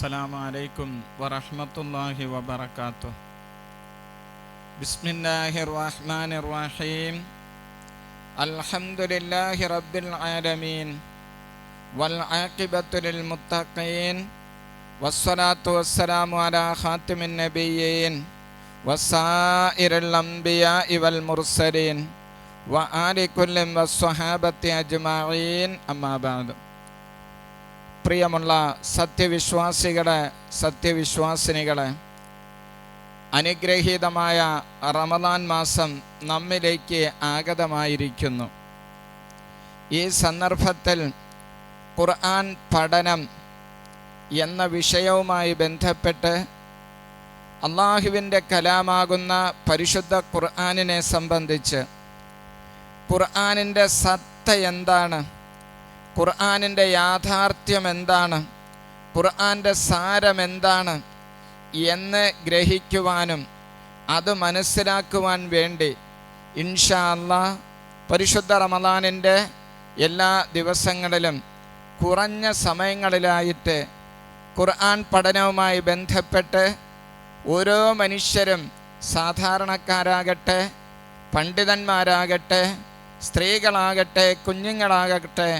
السلام عليكم ورحمة الله وبركاته. بسم الله الرحمن الرحيم. الحمد لله رب العالمين. والعاقبة للمتقين. والصلاة والسلام على خاتم النبيين. وسائر الأنبياء والمرسلين. وآل كل والصحابة أجمعين. أما بعد. പ്രിയമുള്ള സത്യവിശ്വാസികളെ സത്യവിശ്വാസിനികളെ അനുഗ്രഹീതമായ റമദാൻ മാസം നമ്മിലേക്ക് ആഗതമായിരിക്കുന്നു. ഈ സന്ദർഭത്തിൽ ഖുർആൻ പഠനം എന്ന വിഷയവുമായി ബന്ധപ്പെട്ട് അള്ളാഹുവിന്റെ കലാമാകുന്ന പരിശുദ്ധ ഖുർആാനിനെ സംബന്ധിച്ച് ഖുർആാനിന്റെ സത്ത എന്താണ്? ഖുർആനിന്റെ യാഥാർത്ഥ്യം എന്താണ്? ഖുർആാന്റെ സാരം എന്താണ്? എന്ന് ഗ്രഹിക്കുവാനും അത് മനസ്സിലാക്കുവാൻ വേണ്ടി ഇൻഷാ പരിശുദ്ധ റമദാനിന്റെ എല്ലാ ദിവസങ്ങളിലും കുറഞ്ഞ സമയങ്ങളിലായിട്ട് ഖുർആൻ പഠനവുമായി ബന്ധപ്പെട്ട് ഓരോ മനുഷ്യരും സാധാരണക്കാരാകട്ടെ പണ്ഡിതന്മാരാകട്ടെ സ്ത്രീകളാകട്ടെ കുഞ്ഞുങ്ങളാകട്ടെ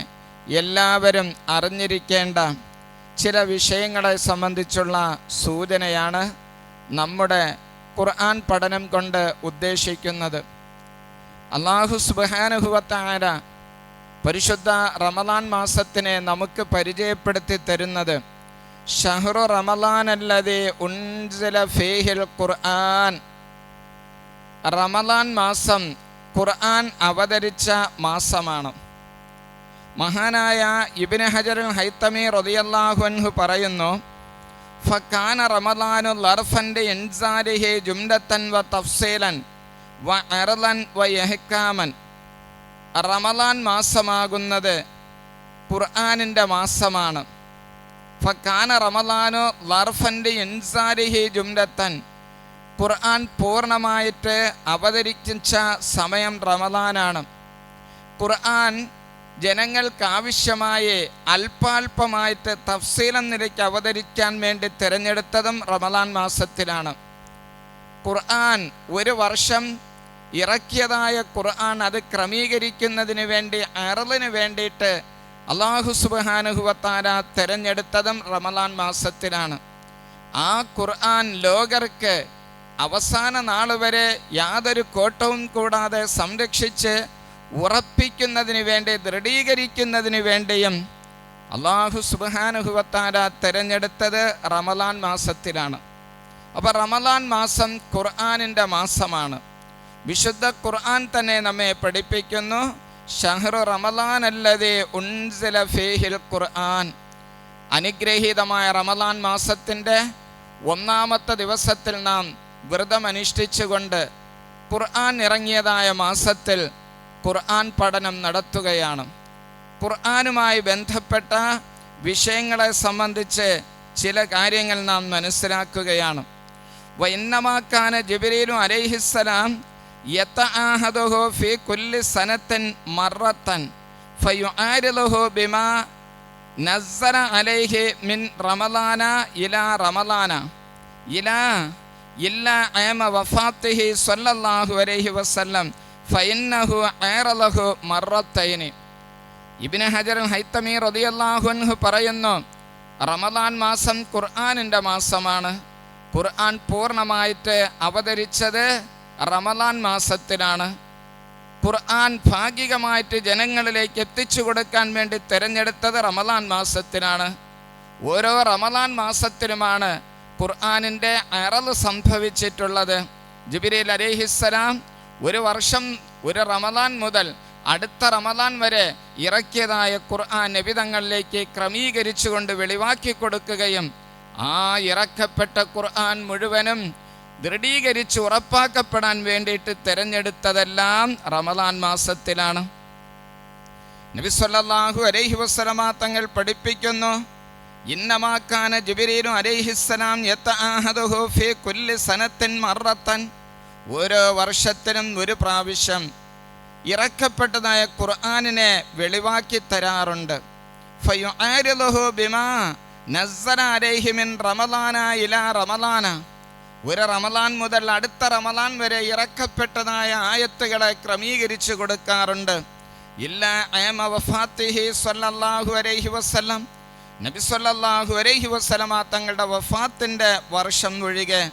എല്ലാവരും അറിഞ്ഞിരിക്കേണ്ട ചില വിഷയങ്ങളെ സംബന്ധിച്ചുള്ള സൂചനയാണ് നമ്മുടെ ഖുർആൻ പഠനം കൊണ്ട് ഉദ്ദേശിക്കുന്നത്. അള്ളാഹു സുബാനുഭവത്താര പരിശുദ്ധ റമദാൻ മാസത്തിനെ നമുക്ക് പരിചയപ്പെടുത്തി തരുന്നത് ഷഹ്റു റമദാൻ അല്ലതെ ഉൻസില ഫേഹിൽ ഖുർആൻ. റമദാൻ മാസം ഖുർആൻ അവതരിച്ച മാസമാണ്. മഹാനായ ഇബിന് ഹജറുൽ ഹൈത്തമി റതിയല്ലാഹു അൻഹു പറയുന്നു ഫക്കാന റമദാനു ലർഫന്റെ എൻസാരിഹെ ജുംഡത്തൻ വ തഫ്സീലൻ വ അറലൻ വ യഹ്കാമൻ റമദാൻ മാസമാകുന്നത് ഖുർആാനിന്റെ മാസമാണ്. ഫക്കാന റമദാനു ലർഫന്റെ എൻസാരിഹെ ജുംഡത്തൻ ഖുർആൻ പൂർണമായിട്ട് അവതരിച്ച സമയം റമദാനാണ്. ഖുർആൻ ജനങ്ങൾക്ക് ആവശ്യമായ അല്പാൽപമായിട്ട് തഫ്സീലം നിലയ്ക്ക് അവതരിക്കാൻ വേണ്ടി തിരഞ്ഞെടുത്തതും റമദാൻ മാസത്തിലാണ്. ഖുർആൻ ഒരു വർഷം ഇറക്കിയതായ ഖുർആൻ അത് ക്രമീകരിക്കുന്നതിന് വേണ്ടി അറലിന് വേണ്ടിയിട്ട് അള്ളാഹു സുബാനുഹുവത്താര തിരഞ്ഞെടുത്തതും റമദാൻ മാസത്തിലാണ്. ആ ഖുർആൻ ലോകർക്ക് അവസാന നാൾ വരെ യാതൊരു കോട്ടവും കൂടാതെ സംരക്ഷിച്ച് ഉറപ്പിക്കുന്നതിന് വേണ്ടി ദൃഢീകരിക്കുന്നതിന് വേണ്ടിയും അള്ളാഹു സുബാനുഹുവത്താര തിരഞ്ഞെടുത്തത് റമലാൻ മാസത്തിലാണ്. അപ്പോൾ റമലാൻ മാസം ഖുർആാനിന്റെ മാസമാണ്. വിശുദ്ധ ഖുർആൻ തന്നെ നമ്മെ പഠിപ്പിക്കുന്നു. ഷഹ്റു റമലാൻ അല്ലതേ ഉൻസില ഫേഹിൽ ഖുർആൻ. അനുഗ്രഹീതമായ റമലാൻ മാസത്തിന്റെ ഒന്നാമത്തെ ദിവസത്തിൽ നാം വ്രതമനുഷ്ഠിച്ചുകൊണ്ട് ഖുർആൻ ഇറങ്ങിയതായ മാസത്തിൽ ഖുർആൻ പഠനം നടത്തുകയാണ്. ഖുർആനുമായി ബന്ധപ്പെട്ട വിഷയങ്ങളെ സംബന്ധിച്ച് ചില കാര്യങ്ങൾ നാം മനസ്സിലാക്കുകയാണ്. വൈന്നമാക്കാന ജബിരീലും അലൈഹിസ്സലാം യത്ത ആഹദുഹു ഫി കുല്ലി സനത്തൻ മറത്തൻ ഫയുആരിദുഹു ബിമാ നസ്സറ അലൈഹി മിൻ റമലാന ഇലാ റമലാന ഇലാ ഇല്ല ഐമ വഫാത്തിഹി സ്വല്ലല്ലാഹു അലൈഹി വസല്ലം ഫൈന്നഹു ഏറലഹു മറത്തൈനി. ഇബിന് ഹജർ ഹൈത്തമി റതിയല്ലാഹുൻഹു പറയുന്നു റമദാൻ മാസം ഖുർആാനിന്റെ മാസമാണ്. ഖുർആൻ പൂർണമായിട്ട് അവതരിച്ചത് റമദാൻ മാസത്തിലാണ്. ഖുർആൻ ഭാഗികമായിട്ട് ജനങ്ങളിലേക്ക് എത്തിച്ചു കൊടുക്കാൻ വേണ്ടി തിരഞ്ഞെടുത്തത് റമദാൻ മാസത്തിലാണ്. ഓരോ റമദാൻ മാസത്തിലുമാണ് ഖുർആാനിന്റെ അറൽ സംഭവിച്ചിട്ടുള്ളത്. ജുബിരിൽ അലേഹിസ്സലാം ഒരു വർഷം ഒരു റമദാൻ മുതൽ അടുത്ത റമദാൻ വരെ ഇറക്കിയതായ ഖുർആൻ നബിതങ്ങളിലേക്ക് ക്രമീകരിച്ചുകൊണ്ട് വെളിവാക്കി കൊടുക്കുകയും ആ ഇറക്കപ്പെട്ട ഖുർആൻ മുഴുവനും ദൃഢീകരിച്ച് ഉറപ്പാക്കപ്പെടാൻ വേണ്ടിയിട്ട് തിരഞ്ഞെടുത്തതെല്ലാം റമദാൻ മാസത്തിലാണ്. നബി സല്ലല്ലാഹു അലൈഹി വസല്ലമ തങ്ങൾ പഠിപ്പിക്കുന്നു ഇന്നമാക്കാന ജുബിരീനു അലൈഹിസ്സലാം യത്തആഹദുഹു ഫീ കുല്ലി സനത്തിൻ മറത്തൻ ഓരോ വർഷത്തിനും ഒരു പ്രാവശ്യം ഇറക്കപ്പെട്ടതായ ഖുർആാനിനെ വെളിവാക്കി തരാറുണ്ട്. ഒരു റമലാൻ മുതൽ അടുത്ത റമലാൻ വരെ ഇറക്കപ്പെട്ടതായ ആയത്തുകളെ ക്രമീകരിച്ചു കൊടുക്കാറുണ്ട്. സ്വല്ലല്ലാഹു അലൈഹി വസല്ലമ തങ്ങളുടെ വഫാത്തിന്റെ വർഷം ഒഴികെ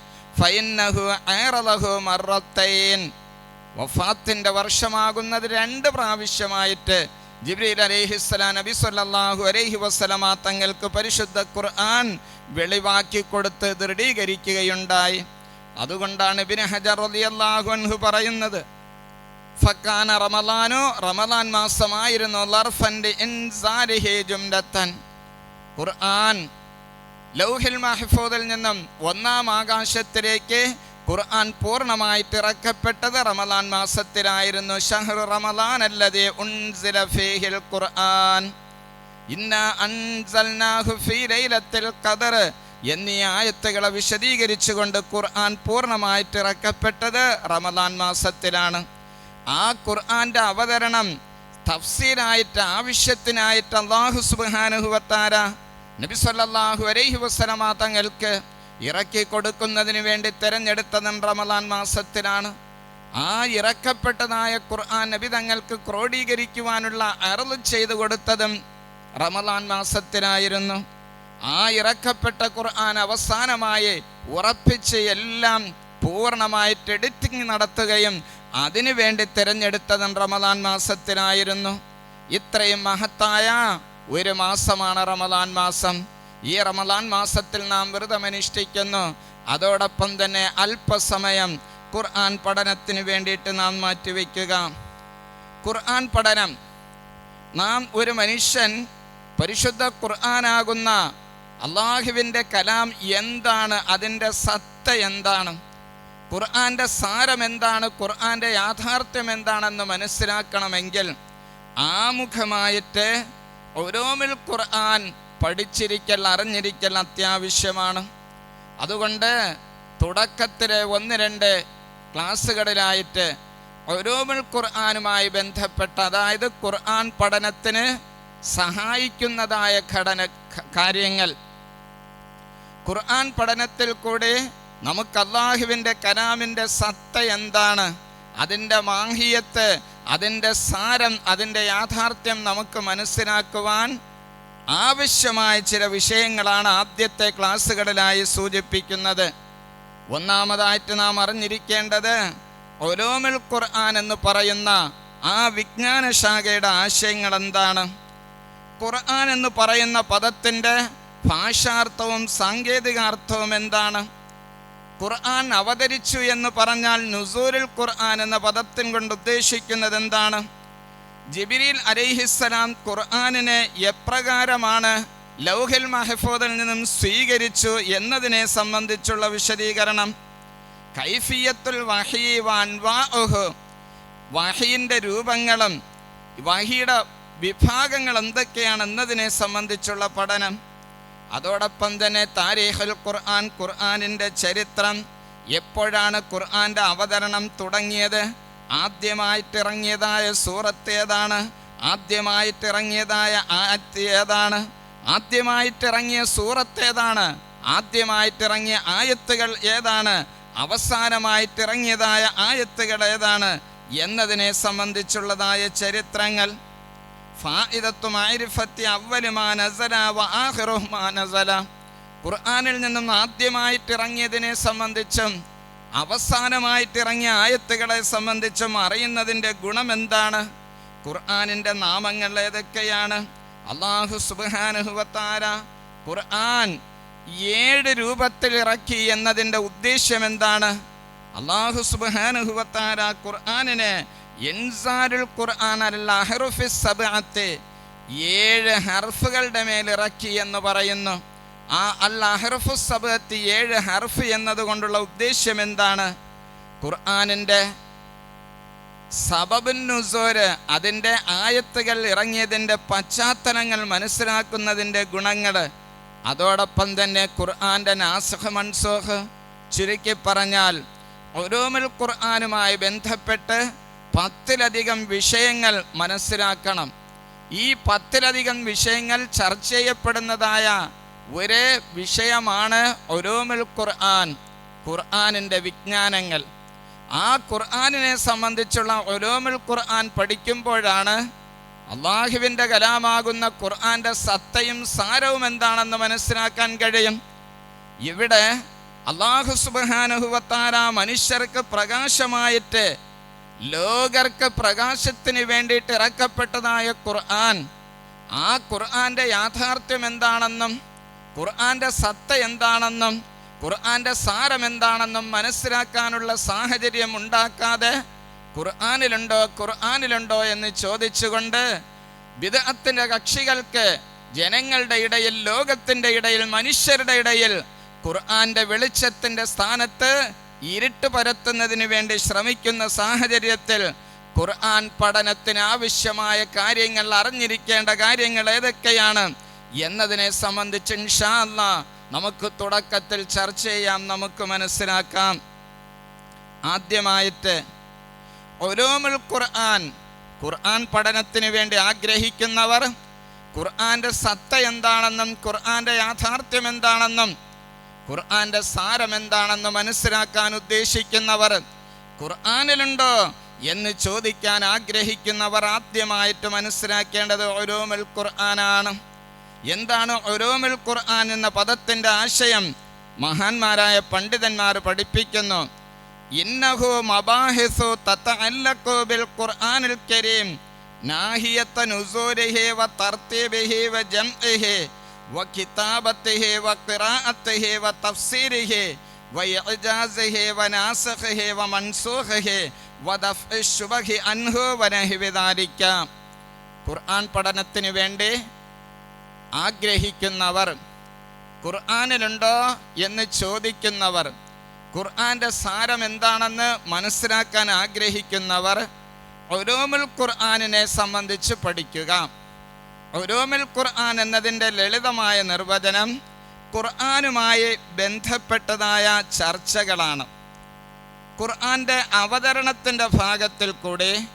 വഫാത്തിന്റെ വർഷമാകുന്നത് രണ്ട് പ്രാവശ്യമായിട്ട് ജിബ്രീൽ അലൈഹിസ്സലാം നബി സല്ലല്ലാഹു അലൈഹി വസല്ലമ തങ്ങൾക്ക് പരിശുദ്ധ ഖുർആൻ വെളിവാക്കി കൊടുത്ത് ദൃഢീകരിക്കുകയുണ്ടായി. അതുകൊണ്ടാണ് ഇബ്നു ഹജർ റളിയല്ലാഹു അൻഹു പറയുന്നത് ഫക്കാന റമലാനോ റമലാൻ മാസമായിരുന്നു ലർഫന്റെ ഖുർആൻ ലൗഹിൽ മഹഫൂദിൽ നിന്നും ഒന്നാം ആകാശത്തിലേക്ക് ഖുർആൻ പൂർണമായി ഇറക്കപ്പെട്ടത് റമദാൻ മാസത്തിലായിരുന്നു. ഷഹ്റു റമദാൻ അല്ലതേ ഉൻസില ഫീഹിൽ ഖുർആൻ. ഇന്ന അൻസൽനാഹു ഫീ ലൈലത്തിൽ ഖദർ എന്നീ ആയത്തുകളെ വിശദീകരിച്ചുകൊണ്ട് ഖുർആൻ പൂർണമായിട്ട് ഇറക്കപ്പെട്ടത് റമദാൻ മാസത്തിലാണ്. ആ ഖുർആന്റെ അവതരണം തഫ്സീലായിട്ട് ആവശ്യത്തിനായിട്ട് അള്ളാഹു സുബ്ഹാനഹുവത്താര നബി സല്ലല്ലാഹു അലൈഹി വസല്ലമ തങ്ങൾക്ക് ഇറക്കി കൊടുക്കുന്നതിന് വേണ്ടി തിരഞ്ഞെടുത്തതും റമലാൻ മാസത്തിലാണ്. ആ ഇറക്കപ്പെട്ടതായ ഖുർആൻ നബി തങ്ങൾക്ക് ക്രോഡീകരിക്കുവാനുള്ള അറൽ ചെയ്തു കൊടുത്തതും റമലാൻ മാസത്തിനായിരുന്നു ആ ഇറക്കപ്പെട്ട ഖുർആൻ അവസാനമായി ഉറപ്പിച്ച് എല്ലാം പൂർണമായിട്ട് എഡിറ്റിംഗ് നടത്തുകയും അതിനു വേണ്ടി തിരഞ്ഞെടുത്തതും റമലാൻ മാസത്തിനായിരുന്നു ഇത്രയും മഹത്തായ ഒരു മാസമാണ് റമദാൻ മാസം. ഈ റമദാൻ മാസത്തിൽ നാം വ്രതം അനുഷ്ഠിക്കുന്നു അതോടൊപ്പം തന്നെ അല്പസമയം ഖുർആൻ പഠനത്തിന് വേണ്ടിയിട്ട് നാം മാറ്റിവെക്കുക. ഖുർആൻ പഠനം. നാം ഒരു മനുഷ്യൻ പരിശുദ്ധ ഖുർആനാകുന്ന അള്ളാഹുവിന്റെ കലാം എന്താണ്? അതിന്റെ സത്ത എന്താണ്? ഖുർആന്റെ സാരം എന്താണ്? ഖുർആന്റെ യാഥാർത്ഥ്യം എന്താണെന്ന് മനസ്സിലാക്കണമെങ്കിൽ ആമുഖമായിട്ട് ഓരോമിൽ ഖുർആൻ പഠിച്ചിരിക്കൽ അറിഞ്ഞിരിക്കൽ അത്യാവശ്യമാണ്. അതുകൊണ്ട് തുടക്കത്തിലെ ഒന്ന് രണ്ട് ക്ലാസ്സുകളിലായിട്ട് ഓരോമിൽ ഖുർആനുമായി ബന്ധപ്പെട്ട അതായത് ഖുർആൻ പഠനത്തിന് സഹായിക്കുന്നതായ ഘടന കാര്യങ്ങൾ. ഖുർആൻ പഠനത്തിൽ കൂടി നമുക്ക് അള്ളാഹുവിന്റെ കലാമിന്റെ സത്ത എന്താണ്? അതിന്റെ മാഹിയത്ത് അതിന്റെ സാരം അതിന്റെ യാഥാർത്ഥ്യം നമുക്ക് മനസ്സിലാക്കുവാൻ ആവശ്യമായ ചില വിഷയങ്ങളാണ് ആദ്യത്തെ ക്ലാസ്സുകളിലായി സൂചിപ്പിക്കുന്നത്. ഒന്നാമതായിട്ട് നാം അറിഞ്ഞിരിക്കേണ്ടത് ഒലോമിൽ ഖുർആൻ എന്ന് പറയുന്ന ആ വിജ്ഞാന ശാഖയുടെ ആശയങ്ങൾ എന്താണ്? ഖുർആൻ എന്ന് പറയുന്ന പദത്തിന്റെ ഭാഷാർത്ഥവും സാങ്കേതികാർത്ഥവും എന്താണ്? ഖുർആൻ അവതരിച്ചു എന്ന് പറഞ്ഞാൽ നുസൂരുൽ ഖുർആൻ എന്ന പദത്തിൻ കൊണ്ട് ഉദ്ദേശിക്കുന്നത് എന്താണ്? ജിബിരിൽ അലൈഹിസ്സലാം ഖുർആനിനെ എപ്രകാരമാണ് ലൗഹിൽ മഹഫൂദിൽ നിന്നും സ്വീകരിച്ചു എന്നതിനെ സംബന്ധിച്ചുള്ള വിശദീകരണം. കൈഫിയത്തുൽ വഹി വാൻവാഹു വഹിയിന്റെ രൂപങ്ങളും വഹിയുടെ വിഭാഗങ്ങൾ എന്തൊക്കെയാണ് എന്നതിനെ സംബന്ധിച്ചുള്ള പഠനം. അതോടൊപ്പം തന്നെ താരീഖുൽ ഖുർആൻ ഖുർആനിന്റെ ചരിത്രം എപ്പോഴാണ് ഖുർആന്റെ അവതരണം തുടങ്ങിയത്? ആദ്യമായിട്ടിറങ്ങിയതായ സൂറത്ത് ഏതാണ്? ആദ്യമായിട്ടിറങ്ങിയതായ ആയത്ത് ഏതാണ്? ആദ്യമായിട്ടിറങ്ങിയ സൂറത്ത് ഏതാണ്? ആദ്യമായിട്ടിറങ്ങിയ ആയത്തുകൾ ഏതാണ്? അവസാനമായിട്ടിറങ്ങിയതായ ആയത്തുകൾ ഏതാണ്? എന്നതിനെ സംബന്ധിച്ചുള്ളതായ ചരിത്രങ്ങൾ ഖുർആനിൽ നിന്നും ആദ്യമായിട്ട് ഇറങ്ങിയതിനെ സംബന്ധിച്ചും അവസാനമായിട്ട് ഇറങ്ങിയ ആയത്തുകളെ സംബന്ധിച്ചും അറിയുന്നതിന്റെ ഗുണം എന്താണ് ഖുർആാനിന്റെ നാമങ്ങൾ ഏതൊക്കെയാണ്? അള്ളാഹു സുബാനുഹുവത്താര ഖുർആൻ ഏഴ് രൂപത്തിൽ ഇറക്കി എന്നതിന്റെ ഉദ്ദേശ്യം എന്താണ്? അള്ളാഹു സുബാനുഹുവത്താര ഖുർആനിനെ സബഅത്തെ. ഏഴ് ഹർഫുകളുടെ മേൽ ഇറക്കി എന്ന് പറയുന്നു. ആ അൽ അഹ്റുഫു സബ്അത്ത് ഏഴ് ഹർഫ് എന്നതുകൊണ്ടുള്ള ഉദ്ദേശ്യം എന്താണ്? ഖുർആാനിന്റെ സബബുൻ നുസൂര് അതിന്റെ ആയത്തുകൾ ഇറങ്ങിയതിന്റെ പശ്ചാത്തലങ്ങൾ മനസ്സിലാക്കുന്നതിന്റെ ഗുണങ്ങൾ. അതോടൊപ്പം തന്നെ ഖുർആാന്റെ നാസഹ് മൻസോഹ് ചുരുക്കി പറഞ്ഞാൽ ഒരോമുൽ ഖുർആാനുമായി ബന്ധപ്പെട്ട് പത്തിലധികം വിഷയങ്ങൾ മനസ്സിലാക്കണം. ഈ പത്തിലധികം വിഷയങ്ങൾ ചർച്ച ചെയ്യപ്പെടുന്നതായ ഒരേ വിഷയമാണ് ഒരോമിൽ ഖുർആൻ ഖുർആാനിന്റെ വിജ്ഞാനങ്ങൾ. ആ ഖുർആാനിനെ സംബന്ധിച്ചുള്ള ഒരോമിൽ ഖുർആൻ പഠിക്കുമ്പോഴാണ് അള്ളാഹുവിന്റെ കലാമാകുന്ന ഖുർആന്റെ സത്തയും സാരവും എന്താണെന്ന് മനസ്സിലാക്കാൻ കഴിയും. ഇവിടെ അള്ളാഹു സുബാനുഹുവത്താര മനുഷ്യർക്ക് പ്രകാശമായിട്ട് ലോകർക്ക് പ്രകാശത്തിന് വേണ്ടിയിട്ട് ഇറക്കപ്പെട്ടതായ ഖുർആൻ. ആ ഖുർആന്റെ യാഥാർത്ഥ്യം എന്താണെന്നും ഖുർആന്റെ സത്ത എന്താണെന്നും ഖുർആന്റെ സാരം എന്താണെന്നും മനസ്സിലാക്കാനുള്ള സാഹചര്യം ഉണ്ടാക്കാതെ ഖുർആാനിലുണ്ടോ ഖുർആാനിലുണ്ടോ എന്ന് ചോദിച്ചുകൊണ്ട് വിദഗ്ധത്തിന്റെ കക്ഷികൾക്ക് ജനങ്ങളുടെ ഇടയിൽ ലോകത്തിന്റെ ഇടയിൽ മനുഷ്യരുടെ ഇടയിൽ ഖുർആന്റെ വെളിച്ചത്തിന്റെ സ്ഥാനത്ത് ഇരുട്ട് പരത്തുന്നതിന് വേണ്ടി ശ്രമിക്കുന്ന സാഹചര്യത്തിൽ ഖുർആൻ പഠനത്തിന് ആവശ്യമായ കാര്യങ്ങൾ അറിഞ്ഞിരിക്കേണ്ട കാര്യങ്ങൾ ഏതൊക്കെയാണ് എന്നതിനെ സംബന്ധിച്ച് ഇൻഷാല്ല നമുക്ക് തുടക്കത്തിൽ ചർച്ച ചെയ്യാം നമുക്ക് മനസ്സിലാക്കാം. ആദ്യമായിട്ട് ഒരോമുൽ ഖുർആൻ ഖുർആൻ പഠനത്തിന് വേണ്ടി ആഗ്രഹിക്കുന്നവർ ഖുർആന്റെ സത്ത എന്താണെന്നും ഖുർആന്റെ യാഥാർത്ഥ്യം എന്താണെന്നും ഖുർആന്റെ സാരം എന്താണെന്ന് മനസ്സിലാക്കാൻ ഉദ്ദേശിക്കുന്നവർ ഖുർആാനിലുണ്ടോ എന്ന് ചോദിക്കാൻ ആഗ്രഹിക്കുന്നവർ ആദ്യമായിട്ട് മനസ്സിലാക്കേണ്ടത് ഒരോമുൽ ഖുർആനാണ്. എന്താണ് ഒരോമുൽ ഖുർആൻ എന്ന പദത്തിന്റെ ആശയം? മഹാന്മാരായ പണ്ഡിതന്മാർ പഠിപ്പിക്കുന്നു ഇന്നഹു മബാഹിസു തതഅല്ലഖു ബിൽ ഖുർആനിൽ കരീം നാഹിയത്ത നുസൂരിഹി വ വ ജംഇഹി വ وقراءته وتفسيره وإعجازه وناسخه ومنسوخه ودفع الشبه عنه നാസിഖിഹി ذلك ഖുർആൻ പഠനത്തിന് വേണ്ടി ആഗ്രഹിക്കുന്നവർ ഖുർആാനിലുണ്ടോ എന്ന് ചോദിക്കുന്നവർ ഖുർആന്റെ സാരം എന്താണെന്ന് മനസ്സിലാക്കാൻ ആഗ്രഹിക്കുന്നവർ ഒരോമുൽ ഖുർആാനിനെ സംബന്ധിച്ച് പഠിക്കുക. ഒരോമുൽ ഖുർആൻ എന്നതിന്റെ ലളിതമായ നിർവചനം ഖുർആനുമായി ബന്ധപ്പെട്ടതായ ചർച്ചകളാണ്. ഖുർആന്റെ അവതരണത്തിന്റെ ഭാഗത്തിൽ കൂടി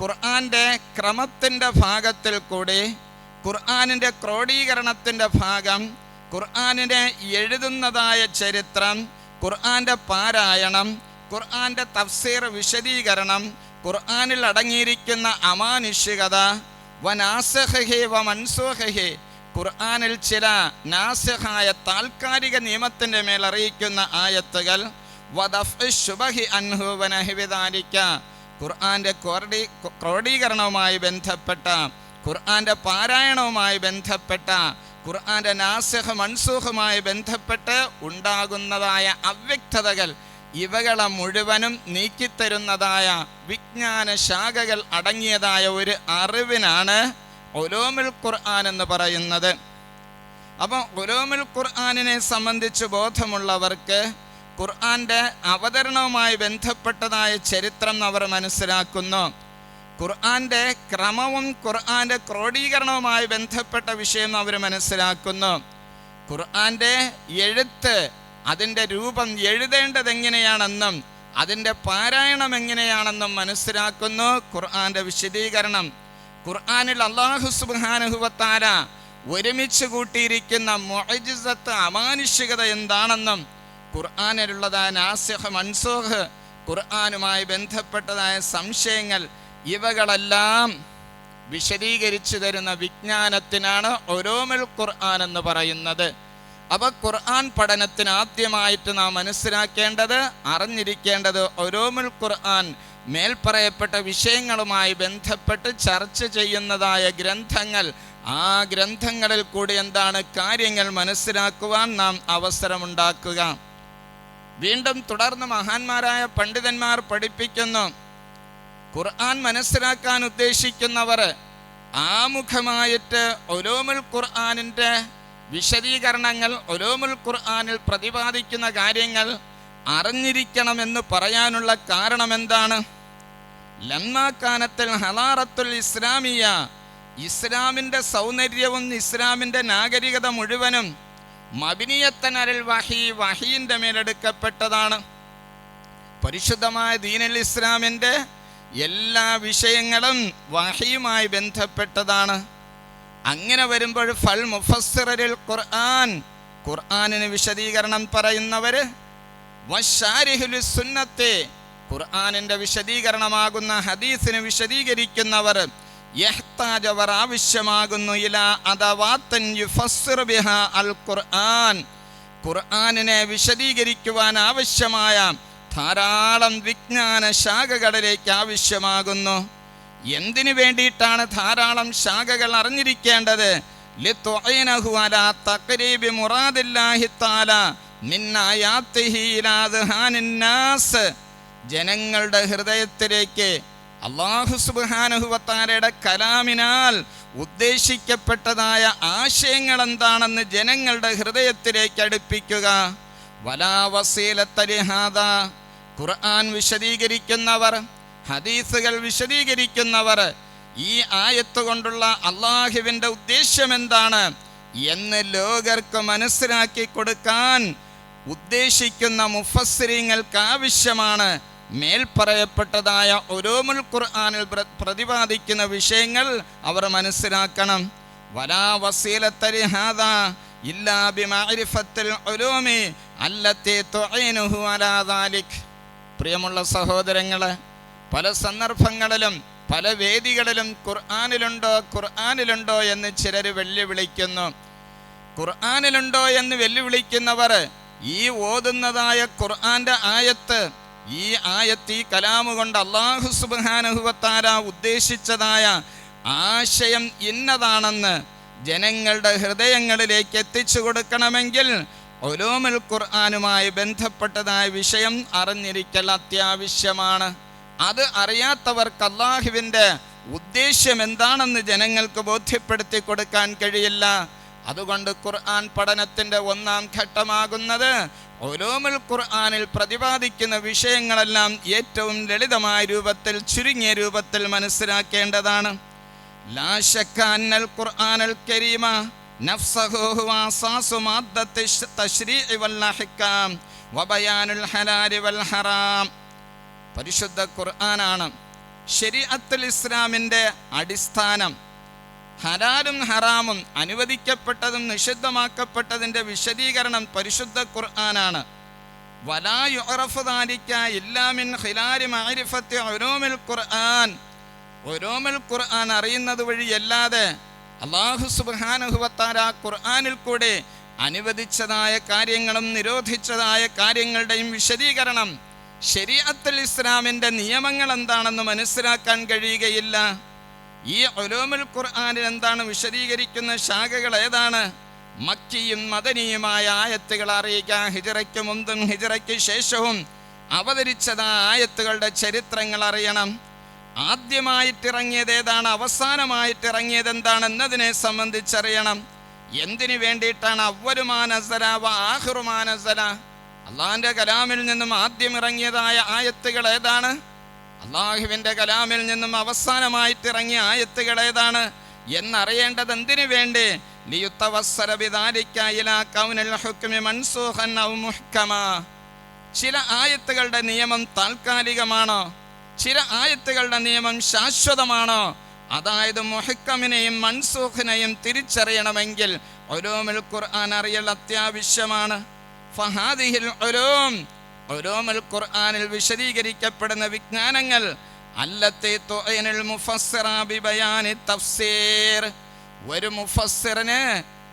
ഖുർആന്റെ ക്രമത്തിന്റെ ഭാഗത്തിൽ കൂടി ഖുർആാനിന്റെ ക്രോഡീകരണത്തിന്റെ ഭാഗം ഖുർആാനിനെ എഴുതുന്നതായ ചരിത്രം ഖുർആന്റെ പാരായണം ഖുർആന്റെ തഫ്സീർ വിശദീകരണം ഖുർആനിൽ അടങ്ങിയിരിക്കുന്ന അമാനുഷികത ഖുർആനിൽ ചില നാസഹായ താൽക്കാലിക നിയമത്തിന്റെ മേൽ അറിയിക്കുന്ന ആയത്തുകൾ ഖുർആാന്റെ ക്രോഡീകരണവുമായി ബന്ധപ്പെട്ട ഖുർആന്റെ പാരായണവുമായി ബന്ധപ്പെട്ട ഖുർആന്റെ നാസഹ മൻസൂഹുമായി ബന്ധപ്പെട്ട് ഉണ്ടാകുന്നതായ അവ്യക്തതകൾ ഇവകളെ മുഴുവനും നീക്കിത്തരുന്നതായ വിജ്ഞാന ശാഖകൾ അടങ്ങിയതായ ഒരു അറിവിനാണ് ഒലോമിൽ ഖുർആൻ എന്ന് പറയുന്നത്. അപ്പം ഒലോമിൽ ഖുർആാനിനെ സംബന്ധിച്ച് ബോധമുള്ളവർക്ക് ഖുർആന്റെ അവതരണവുമായി ബന്ധപ്പെട്ടതായ ചരിത്രം അവർ മനസ്സിലാക്കുന്നു. ഖുർആന്റെ ക്രമവും ഖുർആന്റെ ക്രോഡീകരണവുമായി ബന്ധപ്പെട്ട വിഷയം അവർ മനസ്സിലാക്കുന്നു. ഖുർആന്റെ എഴുത്ത് അതിന്റെ രൂപം എഴുതേണ്ടത് എങ്ങനെയാണെന്നും അതിന്റെ പാരായണം എങ്ങനെയാണെന്നും മനസ്സിലാക്കുന്നു ഖുർആന്റെ വിശദീകരണം. ഖുർആാനിൽ അള്ളാഹു സുബാനുഹുവത്താര ഒരുമിച്ച് കൂട്ടിയിരിക്കുന്ന മൊഹജിസത്ത് അമാനുഷികത എന്താണെന്നും ഖുർആാനിലുള്ളതായ നാസിഹ് മൻസൂഹ് ഖുർആാനുമായി ബന്ധപ്പെട്ടതായ സംശയങ്ങൾ ഇവകളെല്ലാം വിശദീകരിച്ചു തരുന്ന വിജ്ഞാനത്തിനാണ് ഒരോമൽ ഖുർആൻ എന്ന് പറയുന്നത്. അപ്പൊ ഖുർആൻ പഠനത്തിന് ആദ്യമായിട്ട് നാം മനസ്സിലാക്കേണ്ടത് അറിഞ്ഞിരിക്കേണ്ടത് ഒരോമുൽ ഖുർആൻ മേൽപ്പറയപ്പെട്ട വിഷയങ്ങളുമായി ബന്ധപ്പെട്ട് ചർച്ച ചെയ്യുന്നതായ ഗ്രന്ഥങ്ങൾ. ആ ഗ്രന്ഥങ്ങളിൽ കൂടി എന്താണ് കാര്യങ്ങൾ മനസ്സിലാക്കുവാൻ നാം അവസരമുണ്ടാക്കുക. വീണ്ടും തുടർന്ന് മഹാന്മാരായ പണ്ഡിതന്മാർ പഠിപ്പിക്കുന്നു ഖുർആൻ മനസ്സിലാക്കാൻ ഉദ്ദേശിക്കുന്നവർ ആമുഖമായിട്ട് ഒരോമുൽ ഖുർആാനിന്റെ വിശദീകരണങ്ങൾ ഒലോമുൽ ഖുർആാനിൽ പ്രതിപാദിക്കുന്ന കാര്യങ്ങൾ അറിഞ്ഞിരിക്കണമെന്ന് പറയാനുള്ള കാരണം എന്താണ് ലമ്മാക്കാനത്തിൽ ഹലാറത്തുൽ ഇസ്ലാമിയ ഇസ്ലാമിന്റെ സൗന്ദര്യവും ഇസ്ലാമിന്റെ നാഗരികത മുഴുവനും മബിനിയത്തൻ അരൽ വഹി വഹീന്റെ മേലെടുക്കപ്പെട്ടതാണ്. പരിശുദ്ധമായ ദീനൽ ഇസ്ലാമിന്റെ എല്ലാ വിഷയങ്ങളും വഹിയുമായി ബന്ധപ്പെട്ടതാണ്. അങ്ങനെ വരുമ്പോൾ ഫൽ മുഫസ്സിറിൽ ഖുർആൻ ഖുർആനിന് വിശദീകരണം പറയുന്നവര് സുന്നത്തെ ഖുർആനിന്റെ വിശദീകരണമാകുന്ന ഹദീസിന് വിശദീകരിക്കുന്നവർ യഹ്താജ് അവർ ആവശ്യമാകുന്നു ഇല ബിഹാ അൽ ഖുർആൻ. ഖുർആനിനെ വിശദീകരിക്കുവാൻ ആവശ്യമായ ധാരാളം വിജ്ഞാന ശാഖകളിലേക്ക് ആവശ്യമാകുന്നു. എന്തിനു വേണ്ടിയിട്ടാണ് ധാരാളം ശാഖകൾ അറിഞ്ഞിരിക്കേണ്ടത്? ജനങ്ങളുടെ ഹൃദയത്തിലേക്ക് അള്ളാഹു സുബ്ഹാനഹുവത്താലയുടെ കലാമിനാൽ ഉദ്ദേശിക്കപ്പെട്ടതായ ആശയങ്ങൾ എന്താണെന്ന് ജനങ്ങളുടെ ഹൃദയത്തിലേക്ക് അടുപ്പിക്കുക. വലാ വസീലത്തലിഹാദ ഖുർആൻ വിശദീകരിക്കുന്നവർ ഹദീസുകൾ വിശദീകരിക്കുന്നവർ ഈ ആയത്ത് കൊണ്ടുള്ള അള്ളാഹുവിന്റെ ഉദ്ദേശ്യം എന്താണ് എന്ന് ലോകർക്ക് മനസ്സിലാക്കി കൊടുക്കാൻ ഉദ്ദേശിക്കുന്ന മുഫസ്സിരിങ്ങൾക്ക് ആവശ്യമാണ്. മേൽപ്പറയപ്പെട്ടതായ ഒരോമുൽ ഖുർആനിൽ പ്ര- പ്രതിപാദിക്കുന്ന വിഷയങ്ങൾ അവർ മനസ്സിലാക്കണം. വലാ വസീലത്തരി ഇല്ലാ പ്രിയമുള്ള സഹോദരങ്ങളെ പല സന്ദർഭങ്ങളിലും പല വേദികളിലും ഖുർആാനിലുണ്ടോ ഖുർആാനിലുണ്ടോ എന്ന് ചിലർ വെല്ലുവിളിക്കുന്നു. ഖുർആാനിലുണ്ടോ എന്ന് വെല്ലുവിളിക്കുന്നവർ ഈ ഓതുന്നതായ ഖുർആന്റെ ആയത്ത് ഈ ആയത്ത് ഈ കലാമ് കൊണ്ട് അള്ളാഹു സുബാനുഹുവത്താര ഉദ്ദേശിച്ചതായ ആശയം ഇന്നതാണെന്ന് ജനങ്ങളുടെ ഹൃദയങ്ങളിലേക്ക് എത്തിച്ചു കൊടുക്കണമെങ്കിൽ ഒലോമൽ ഖുർആാനുമായി ബന്ധപ്പെട്ടതായ വിഷയം അറിഞ്ഞിരിക്കൽ അത്യാവശ്യമാണ്. അത് അറിയാത്തവർക്ക് അള്ളാഹുവിന്റെ ഉദ്ദേശ്യം എന്താണെന്ന് ജനങ്ങൾക്ക് ബോധ്യപ്പെടുത്തി കൊടുക്കാൻ കഴിയില്ല. അതുകൊണ്ട് ഖുർആൻ പഠനത്തിന്റെ ഒന്നാം ഘട്ടമാകുന്നത് ഒലോമുൽ ഖുർആാനിൽ പ്രതിപാദിക്കുന്ന വിഷയങ്ങളെല്ലാം ഏറ്റവും ലളിതമായ രൂപത്തിൽ ചുരുങ്ങിയ രൂപത്തിൽ മനസ്സിലാക്കേണ്ടതാണ്. ലാ ശക്ക ഖുർആനൽ കരീമ നഫ്സഹു വൽ ഹറാം. പരിശുദ്ധ ഖുർആനാണ്. ഷെരിഅത്തുൽ ഇസ്ലാമിന്റെ അടിസ്ഥാനം. ഹരാലും ഹറാമും അനുവദിക്കപ്പെട്ടതും നിഷിദ്ധമാക്കപ്പെട്ടതിന്റെ വിശദീകരണം പരിശുദ്ധ ഖുർആനാണ്. വലാ യുഅറഫു ദാലിക ഇല്ലാ മിൻ ഖിലാരി മഅരിഫത്തി ഉലൂമിൽ ഖുർആൻ. ഉലൂമിൽ ഖുർആൻ അറിയുന്നത് വഴിയല്ലാതെ അല്ലാഹു സുബ്ഹാനഹു വതആല ഖുർആനിൽ കൂടെ അനുവദിച്ചതായ കാര്യങ്ങളും നിരോധിച്ചതായ കാര്യങ്ങളുടെയും വിശദീകരണം ശരീഅത്തുൽ ഇസ്ലാമിന്റെ നിയമങ്ങൾ എന്താണെന്ന് മനസ്സിലാക്കാൻ കഴിയുകയില്ല. ഈ ഒലോമുൽ ഖുർആാനിൽ എന്താണ് വിശദീകരിക്കുന്ന ശാഖകൾ ഏതാണ്? മക്കിയും മദനിയുമായ ആയത്തുകൾ അറിയിക്കാം ഹിജറയ്ക്ക് മുമ്പും ഹിജറയ്ക്ക് ശേഷവും അവതരിച്ചതായ ആയത്തുകളുടെ ചരിത്രങ്ങൾ അറിയണം. ആദ്യമായിട്ട് ഇറങ്ങിയത് ഏതാണ്? അവസാനമായിട്ട് ഇറങ്ങിയത് എന്താണ് എന്നതിനെ സംബന്ധിച്ചറിയണം. എന്തിനു വേണ്ടിയിട്ടാണ് അവരുമാനസല ആഹുറുമാനസല അള്ളാഹിന്റെ കലാമിൽ നിന്നും ആദ്യം ഇറങ്ങിയതായ ആയത്തുകൾ ഏതാണ്? അള്ളാഹുവിന്റെ കലാമിൽ നിന്നും അവസാനമായിട്ട് ഇറങ്ങിയ ആയത്തുകൾ ഏതാണ്? എന്നറിയേണ്ടത് എന്തിനു വേണ്ടി? ചില ആയത്തുകളുടെ നിയമം താൽക്കാലികമാണോ? ചില ആയത്തുകളുടെ നിയമം ശാശ്വതമാണോ? അതായത് മുഹക്കമിനെയും മൻസൂഖിനെയും തിരിച്ചറിയണമെങ്കിൽ ഓരോ ഖുർആൻ അറിയൽ അത്യാവശ്യമാണ്. ഫഹാദിഹിൽ വിശദീകരിക്കപ്പെടുന്ന വിജ്ഞാനങ്ങൾ. അല്ലത്തെ ബിബയാനി തഫ്സീർ. ഒരു മുഫസ്സിറിന്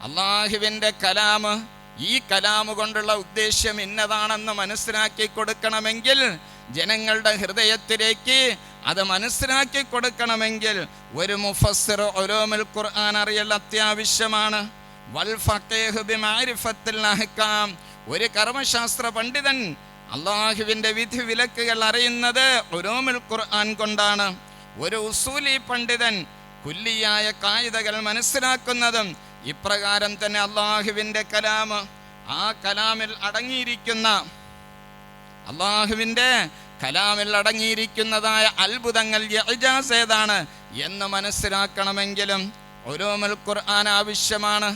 അള്ളാഹുവിന്റെ കലാമ് ഈ കലാമ് കൊണ്ടുള്ള ഉദ്ദേശ്യം ഇന്നതാണെന്ന് മനസ്സിലാക്കി കൊടുക്കണമെങ്കിൽ ജനങ്ങളുടെ ഹൃദയത്തിലേക്ക് അത് മനസ്സിലാക്കി കൊടുക്കണമെങ്കിൽ ഒരു മുഫസ്സിർ ഒലോമുൽ ഖുർആൻ അറിയൽ അത്യാവശ്യമാണ്. വൽ ഫക്കേഹ് ബിമാരിഫത്തിൽ അഹ്കാം. ഒരു കർമ്മശാസ്ത്ര പണ്ഡിതൻ അള്ളാഹുവിന്റെ വിധി വിലക്കുകൾ അറിയുന്നത് ഒരോമിൽ ഖുർആൻ കൊണ്ടാണ്. ഒരു ഉസൂലി പണ്ഡിതൻ കുല്ലിയായ കായികകൾ മനസ്സിലാക്കുന്നതും ഇപ്രകാരം തന്നെ അള്ളാഹുവിന്റെ കലാമ് ആ കലാമിൽ അടങ്ങിയിരിക്കുന്ന അള്ളാഹുവിന്റെ കലാമിൽ അടങ്ങിയിരിക്കുന്നതായ അത്ഭുതങ്ങൾ ഇജാസ് ഏതാണ് എന്ന് മനസ്സിലാക്കണമെങ്കിലും ഒരോമുൽ ഖുർആൻ ആവശ്യമാണ്.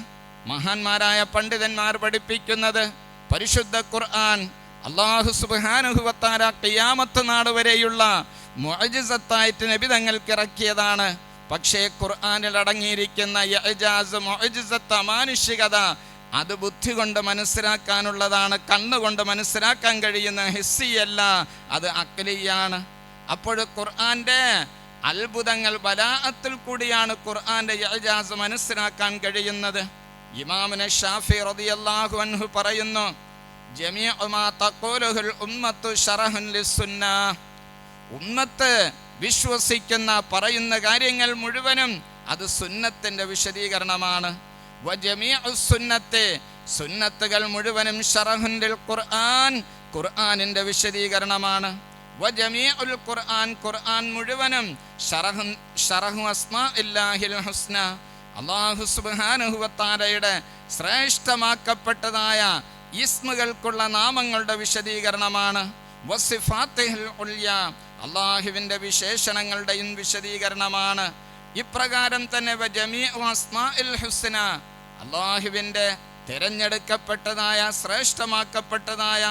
മഹാന്മാരായ പണ്ഡിതന്മാർ പഠിപ്പിക്കുന്നത് പരിശുദ്ധ ഖുർആൻ അള്ളാഹു സുബാനുഹുവത്താര ഖിയാമത്ത് നാട് വരെയുള്ള മൊഴജിസത്തായിട്ട് നബി തങ്ങൾക്ക് ഇറക്കിയതാണ്. പക്ഷേ ഖുർആാനിൽ അടങ്ങിയിരിക്കുന്ന യഅ്ജാസ്, മുഅ്ജിസത്ത്, അമാനുഷികത അത് ബുദ്ധി കൊണ്ട് മനസ്സിലാക്കാനുള്ളതാണ് കണ്ണുകൊണ്ട് മനസ്സിലാക്കാൻ കഴിയുന്ന ഹിസ്സിയല്ല അത് അക്ലിയാണ്. അപ്പോൾ ഖുർആന്റെ അത്ഭുതങ്ങൾ ബലാഅത്തിൽ കൂടിയാണ് ഖുർആന്റെ യജാസ് മനസ്സിലാക്കാൻ കഴിയുന്നത്. ഇമാമിന് ഷാഫി റളിയല്ലാഹു അൻഹു പറയുന്നു ഉമ്മത്തു വിശ്വസിക്കുന്ന പറയുന്ന കാര്യങ്ങൾ മുഴുവനും അത് സുന്നത്തിന്റെ വിശദീകരണമാണ്. സുന്നത്തെ സുന്നത്തുകൾ മുഴുവനും ഷറഹുൻ ലിൽ ഖുർആൻ ഖുർആനിന്റെ വിശദീകരണമാണ്. ഖുർആൻ ഖുർആൻ മുഴുവനും ഷറഹു ഷറഹു അസ്മാ ഇല്ലാഹിൽ ഹുസ്ന. അല്ലാഹു സുബാനുഹുവത്താരയുടെ ശ്രേഷ്ഠമാക്കപ്പെട്ടതായ ഇസ്മുകൾക്കുള്ള നാമങ്ങളുടെ വിശദീകരണമാണ്. അള്ളാഹുവിന്റെ വിശേഷണങ്ങളുടെയും വിശദീകരണമാണ്. ഇപ്രകാരം തന്നെ ഹുസ്ന അള്ളാഹുവിന്റെ തിരഞ്ഞെടുക്കപ്പെട്ടതായ ശ്രേഷ്ഠമാക്കപ്പെട്ടതായ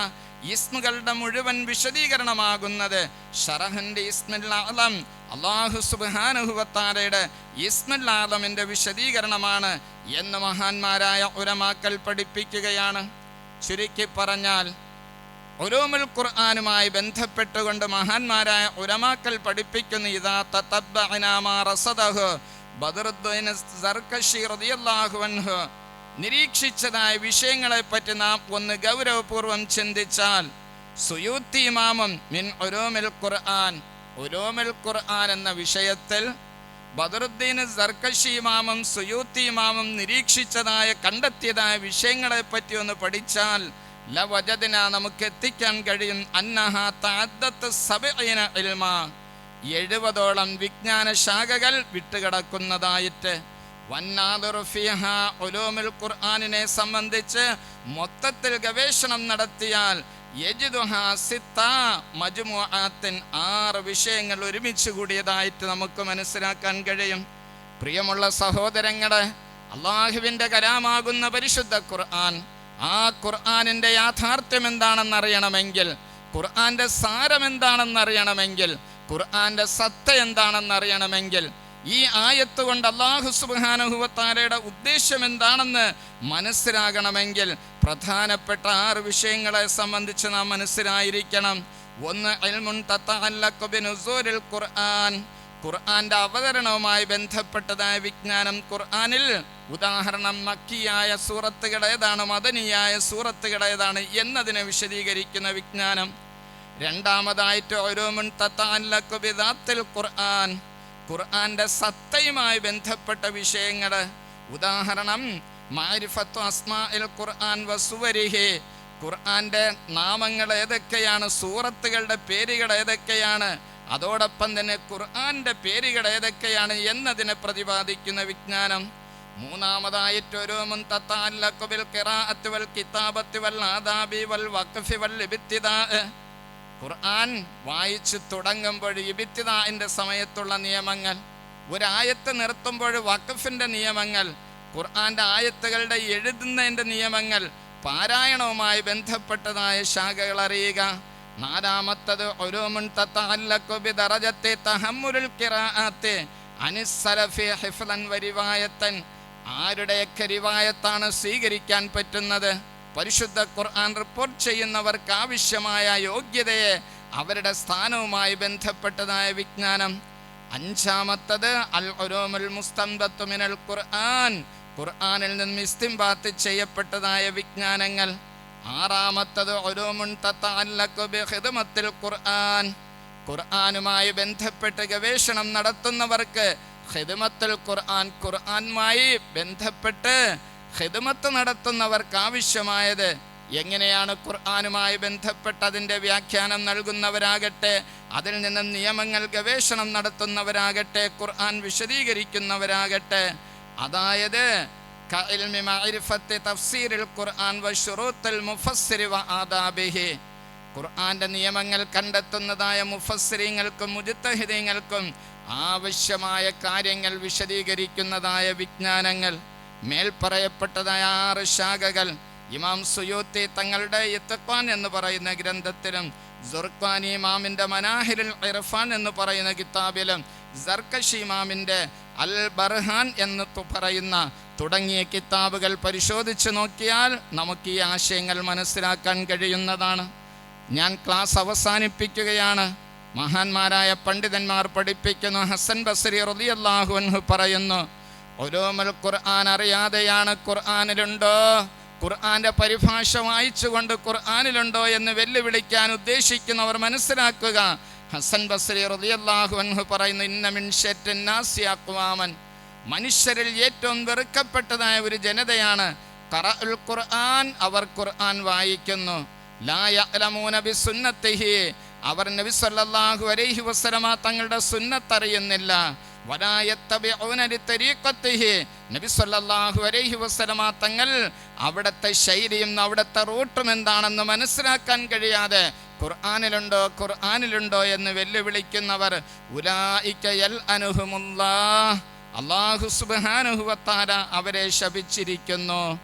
ഇസ്മുകളുടെ മുഴുവൻ വിശദീകരണമാകുന്നത് ഷറഹന്റെ ഇസ്മുൽ ആലം അള്ളാഹു സുബാനുഹുവത്താലയുടെ ഇസ്മുൽ ആലമിന്റെ വിശദീകരണമാണ് എന്ന് മഹാന്മാരായ ഉരമാക്കൽ പഠിപ്പിക്കുകയാണ്. ചുരുക്കി പറഞ്ഞാൽ ഒരോമുൽ ഖുർആാനുമായി ബന്ധപ്പെട്ടുകൊണ്ട് മഹാന്മാരായ ഉരമാക്കൽ പഠിപ്പിക്കുന്ന ഇതാ റസദഹു ബദറുദ്ദീൻ റളിയല്ലാഹു അൻഹു. നിരീക്ഷിച്ചതായ വിഷയങ്ങളെപ്പറ്റി നാം ഒന്ന് ഗൗരവപൂർവം ചിന്തിച്ചാൽ സുയൂത്തി ഇമാമും മിൻ ഒരോമിൽ ഖുർആൻ ഒരോമിൽ ഖുർആൻ എന്ന വിഷയത്തിൽ ബദറുദ്ദീൻ സുയൂത്തി ഇമാമും നിരീക്ഷിച്ചതായ കണ്ടെത്തിയതായ വിഷയങ്ങളെപ്പറ്റി ഒന്ന് പഠിച്ചാൽ ലവജദിന നമുക്ക് എത്തിക്കാൻ കഴിയും. അന്നഹ താദത്ത് സബിന എഴുപതോളം വിജ്ഞാന ശാഖകൾ വിട്ടുകിടക്കുന്നതായിട്ട് ഖുർആനിനെ സംബന്ധിച്ച് മൊത്തത്തിൽ ഗവേഷണം നടത്തിയാൽ ആറ് വിഷയങ്ങൾ ഒരുമിച്ച് കൂടിയതായിട്ട് നമുക്ക് മനസ്സിലാക്കാൻ കഴിയും. പ്രിയമുള്ള സഹോദരങ്ങളെ അള്ളാഹുവിന്റെ കലാമാകുന്ന പരിശുദ്ധ ഖുർആൻ ആ ഖുർആനിന്റെ യാഥാർത്ഥ്യം എന്താണെന്ന് അറിയണമെങ്കിൽ ഖുർആന്റെ സാരം എന്താണെന്ന് അറിയണമെങ്കിൽ ഖുർആന്റെ സത്ത എന്താണെന്ന് അറിയണമെങ്കിൽ ഈ ആയത്ത് കൊണ്ട് അള്ളാഹു സുബാനഹുവത്താരയുടെ ഉദ്ദേശം എന്താണെന്ന് മനസ്സിലാകണമെങ്കിൽ പ്രധാനപ്പെട്ട ആറ് വിഷയങ്ങളെ സംബന്ധിച്ച് നാം മനസ്സിലായിരിക്കണം. ഒന്ന് അൽമുൻ തത്തഅല്ലഖു ബിനുസൂലിൽ ഖുർആൻ. ഖുർആന്റെ അവതരണവുമായി ബന്ധപ്പെട്ടതായ വിജ്ഞാനം ഖുർആനിൽ. ഉദാഹരണം മക്കിയായ സൂറത്തുകൾ ഏതാണ് മദനിയായ സൂറത്തുകൾ ഏതാണ് എന്നതിനെ വിശദീകരിക്കുന്ന വിജ്ഞാനം. രണ്ടാമതായിട്ട് ഓരോ മുൻ തത്താൻ ബിദാത്തിൽ ഖുർആൻ. ഖുർആന്റെ സത്തയുമായി ബന്ധപ്പെട്ട വിഷയങ്ങൾ ഉദാഹരണം മാരിഫത്തു അസ്മാഇൽ ഖുർആൻ വസുവരിഹി. ഖുർആന്റെ നാമങ്ങൾ ഏതൊക്കെയാണ്? സൂറത്തുകളുടെ പേരുകൾ ഏതൊക്കെയാണ്? അതോടൊപ്പം തന്നെ ഖുർആന്റെ പേരുകൾ ഏതൊക്കെയാണ് എന്നതിനെ പ്രതിപാദിക്കുന്ന വിജ്ഞാനം. മൂന്നാമതായിട്ട് ഒരു മുൻ കിറാഅത്ത് വൽ കിതാബത്ത് വൽ ആദാബി വൽ വഖഫി വൽ ഇബ്തിദാ. ഖുർആൻ വായിച്ചു തുടങ്ങുമ്പോൾ ഇബിത്തിദാന്റെ സമയത്തുള്ള നിയമങ്ങൾ ഒരായത്ത് നിർത്തുമ്പോൾ വഖഫിന്റെ നിയമങ്ങൾ ഖുർആന്റെ ആയത്തുകളുടെ എഴുതുന്നതിന്റെ നിയമങ്ങൾ പാരായണവുമായി ബന്ധപ്പെട്ടതായ ശാഖകൾ അറിയുക. നാലാമത്തത് അനിസ്സലഫി ഹിഫ്ളൻ വരിവായത്തൻ. ആരുടെയൊക്കെ റിവായത്താണ് സ്വീകരിക്കാൻ പറ്റുന്നത്? പരിശുദ്ധ ഖുർആൻ റിപ്പോർട്ട് ചെയ്യുന്നവർക്ക് ആവശ്യമായ യോഗ്യതയെ അവരുടെ സ്ഥാനവുമായി ബന്ധപ്പെട്ടതായ വിജ്ഞാനം. അഞ്ചാമത്തത് അൽ ഒരോമുൽ മുസ്തംബത്തുമിനൽ ഖുർആൻ. ഖുർആനിൽ നിന്ന് ഇസ്തിംബാത്ത് ചെയ്യപ്പെട്ടതായ വിജ്ഞാനങ്ങൾ. ആറാമത്തത് ഒരോമുൻ തത്തഅല്ലഖു ബിഖിദ്മത്തിൽ ഖുർആൻ. ഖുർആനുമായി ബന്ധപ്പെട്ട് ഗവേഷണം നടത്തുന്നവർക്ക് ഖിദ്മത്തുൽ ഖുർആൻ ഖുർആനുമായി ബന്ധപ്പെട്ട് ഹിദമത്ത് നടത്തുന്നവർക്ക് ആവശ്യമായത് എങ്ങനെയാണ് ഖുർആാനുമായി ബന്ധപ്പെട്ടതിന്റെ വ്യാഖ്യാനം നൽകുന്നവരാകട്ടെ അതിൽ നിന്ന് നിയമങ്ങൾ ഗവേഷണം നടത്തുന്നവരാകട്ടെ ഖുർആൻ വിശദീകരിക്കുന്നവരാകട്ടെ. അതായത് ഖുർആന്റെ നിയമങ്ങൾ കണ്ടെത്തുന്നതായ മുഫസ്സിരിങ്ങൾക്കും മുജിത്തഹിദീങ്ങൾക്കും ആവശ്യമായ കാര്യങ്ങൾ വിശദീകരിക്കുന്നതായ വിജ്ഞാനങ്ങൾ. മേൽപ്പറയപ്പെട്ടതായ ആറ് ശാഖകൾ ഇമാം സുയൂത്തി തങ്ങളുടെ ഇത്തഖ്വാൻ എന്ന് പറയുന്ന ഗ്രന്ഥത്തിലും ജുർഖ്വാൻ ഇമാമിന്റെ മനാഹിലുൽ ഇർഫാൻ എന്ന് പറയുന്ന കിതാബിലും സർക്കഷി ഇമാമിന്റെ അൽ ബർഹാൻ എന്ന് പറയുന്ന തുടങ്ങിയ കിതാബുകൾ പരിശോധിച്ച് നോക്കിയാൽ നമുക്ക് ഈ ആശയങ്ങൾ മനസ്സിലാക്കാൻ കഴിയുന്നതാണ്. ഞാൻ ക്ലാസ് അവസാനിപ്പിക്കുകയാണ്. മഹാന്മാരായ പണ്ഡിതന്മാർ പഠിപ്പിക്കുന്നു ഹസൻ ബസരി റളിയല്ലാഹു അൻഹു പറയുന്നു ഒരോമൽ ഖുർആൻ അറിയാതെയാണ് ഖുർആനിലുണ്ടോ? ഖുർആന്റെ പരിഭാഷ വായിച്ചുകൊണ്ട് ഖുർആനിലുണ്ടോ എന്ന് വെല്ലുവിളിക്കാൻ ഉദ്ദേശിക്കുന്നവർ മനസ്സിലാക്കുക. ഹസൻ ബസരി റളിയല്ലാഹു അൻഹു പറയുന്നു ഇന്ന മിൻ ശർരിൻ നാസി അഖ്വാമൻ. മനുഷ്യരിൽ ഏറ്റവും വെറുക്കപ്പെട്ടതായ ഒരു ജനതയാണ് ഖറഉൽ ഖുർആൻ. അവർ ഖുർആൻ വായിക്കുന്നു. ലാ സുന്നത്തിഹി അവർ നബി സല്ലല്ലാഹു അലൈഹി വസല്ലമ തങ്ങളുടെ സുന്നത്ത് തങ്ങൾ അവിടുത്തെ ശൈലിയും അവിടുത്തെ റൂട്ടും എന്താണെന്ന് മനസ്സിലാക്കാൻ കഴിയാതെ ഖുർആാനിലുണ്ടോ ഖുർആാനിലുണ്ടോ എന്ന് വെല്ലുവിളിക്കുന്നവർ അള്ളാഹു സുബ്ഹാനഹു വതആല അവരെ ശപിച്ചിരിക്കുന്നു.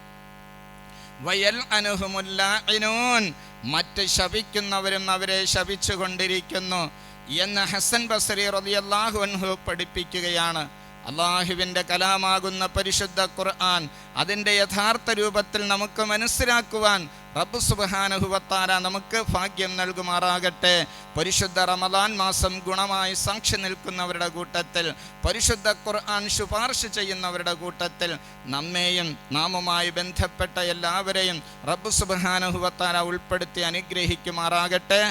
വയൽ അനുഹുമുല്ലാഇനൂൻ. മറ്റ് ശപിക്കുന്നവരും അവരെ ശപിച്ചുകൊണ്ടിരിക്കുന്നു. എന്ന് ഹസൻ ബസരി റളിയല്ലാഹു അൻഹു പഠിപ്പിക്കുകയാണ്. അള്ളാഹുവിന്റെ കലാമാകുന്ന പരിശുദ്ധ ഖുർആൻ അതിന്റെ യഥാർത്ഥ രൂപത്തിൽ നമുക്ക് മനസ്സിലാക്കുവാൻ റബ്ബ് സുബ്ഹാനഹുവത്താര നമുക്ക് ഭാഗ്യം നൽകുമാറാകട്ടെ. പരിശുദ്ധ റമദാൻ മാസം ഗുണമായി സാക്ഷി നിൽക്കുന്നവരുടെ കൂട്ടത്തിൽ പരിശുദ്ധ ഖുർആൻ ശുപാർശ ചെയ്യുന്നവരുടെ കൂട്ടത്തിൽ നമ്മെയും നാമുമായി ബന്ധപ്പെട്ട എല്ലാവരെയും റബ്ബ് സുബ്ഹാനഹുവത്താര ഉൾപ്പെടുത്തി അനുഗ്രഹിക്കുമാറാകട്ടെ.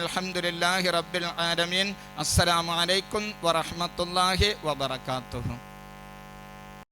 അൽഹംദുലില്ലാഹി റബ്ബിൽ ആലമീൻ. അസ്സലാമു അലൈക്കും വറഹ്മത്തുള്ളാഹി വബറകാതുഹു